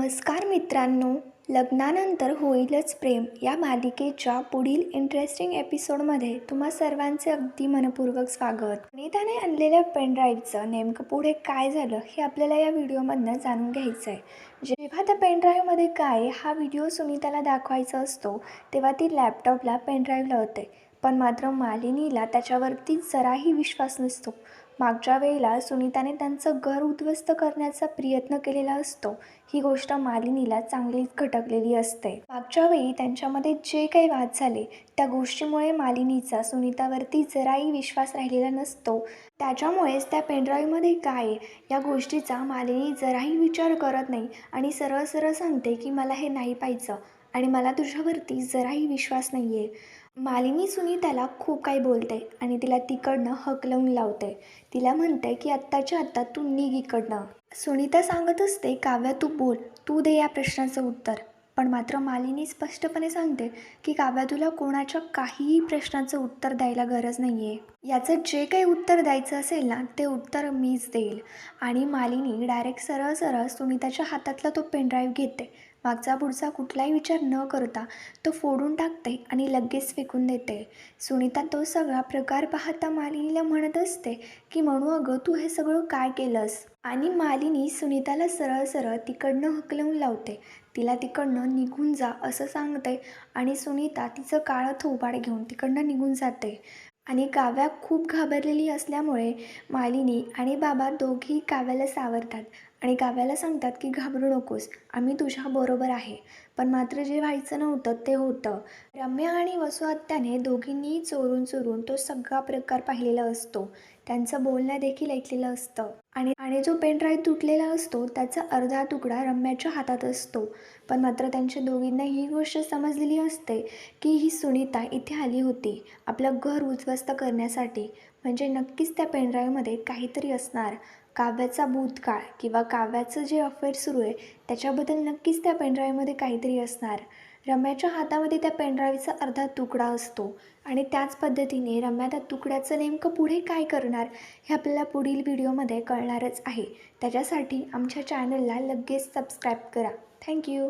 नमस्कार मित्रांनो लग्नानंतर होईलच प्रेम या मालिकेच्या पुढील इंटरेस्टिंग एपिसोडमध्ये तुम्हा सर्वांचे अगदी मनपूर्वक स्वागत. सुनीताने आणलेल्या पेनड्राईव्हचं नेमकं पुढे काय झालं हे आपल्याला या व्हिडिओमधनं जाणून घ्यायचं आहे जेव्हा त्या पेनड्राईव्हमध्ये काय हा व्हिडिओ सुनीताला दाखवायचा असतो तेव्हा ती लॅपटॉपला पेनड्राईव्ह लावते पण मात्र मालिनीला त्याच्यावरती जराही विश्वास नसतो. मागच्या वेळेला सुनीताने त्यांचं घर उद्ध्वस्त करण्याचा प्रयत्न केलेला असतो. ही गोष्ट मालिनीला चांगलीच खटकलेली असते. मागच्या वेळी त्यांच्यामध्ये जे काही वाद झाले त्या गोष्टीमुळे मालिनीचा सुनीतावरती जराही विश्वास राहिलेला नसतो. त्याच्यामुळेच त्या पेनड्राईव्हमध्ये काय आहे या गोष्टीचा मालिनी जराही विचार करत नाही आणि सरळ सरळ सांगते की मला हे नाही पाहिजे. आणि मला तुझ्यावरती जराही विश्वास नाही आहे मालिनी सुनीताला खूप काही बोलते आणि तिला तिकडनं हकलवून लावते. तिला म्हणते की आत्ताच्या आत्ता तू निघ इकडनं. सुनीता सांगत असते काव्या तू बोल. तू दे या प्रश्नाचं उत्तर. पण मात्र मालिनी स्पष्टपणे सांगते की काव्या तुला कोणाच्या काहीही प्रश्नाचं उत्तर द्यायला गरज नाही आहे याचं जे काही उत्तर द्यायचं असेल ना ते उत्तर मीच देईल. आणि मालिनी डायरेक्ट सरळ सरळ सुनीताच्या हातातला तो पेनड्राईव्ह घेते. मागचा पुढचा कुठलाही विचार न करता तो फोडून टाकते आणि लगेच फेकून देते. सुनीता तो सगळा प्रकार पाहता मालिनीला म्हणत असते की म्हणू अगं तू हे सगळं काय केलंस? आणि मालिनी सुनीताला सरळ सरळ तिकडनं हकलवून लावते. तिला तिकडनं निघून जा असं सांगते आणि सुनीता तिचं काळं थोबाड घेऊन तिकडनं निघून जाते. आणि काव्या खूप घाबरलेली असल्यामुळे मालिनी आणि बाबा दोघेही काव्याला सावरतात आणि काव्याला सांगतात की घाबरू नकोस आम्ही तुझ्याबरोबर आहे. पण मात्र जे व्हायचं नव्हतं ते होतं. रम्या आणि वसुहत्याने दोघींनी चोरून चोरून तो सगळा प्रकार पाहिलेला असतो. त्यांचं बोलणं देखील ऐकलेलं असतं. आणि आणि जो पेनड्राईव्ह तुटलेला असतो त्याचा अर्धा तुकडा रम्याच्या हातात असतो. पण मात्र त्यांच्या दोघींना ही गोष्ट समजलेली असते की ही सुनीता इथे आली होती आपलं घर उद्ध्वस्त करण्यासाठी. म्हणजे नक्कीच त्या पेनड्राईव्हमध्ये काहीतरी असणार. काव्याचा भूतकाळ किंवा काव्याचं जे अफेअर सुरू आहे त्याच्याबद्दल नक्कीच त्या पेनड्राईव्हमध्ये काहीतरी असणार. रम्याच्या हातामध्ये त्या पेनड्राईव्हचा अर्धा तुकडा असतो आणि त्याच पद्धतीने रम्या त्या तुकड्याचं नेमकं पुढे काय करणार हे आपल्याला पुढील व्हिडिओमध्ये कळणारच आहे. त्याच्यासाठी आमच्या चॅनलला लगेच सबस्क्राईब करा. थँक्यू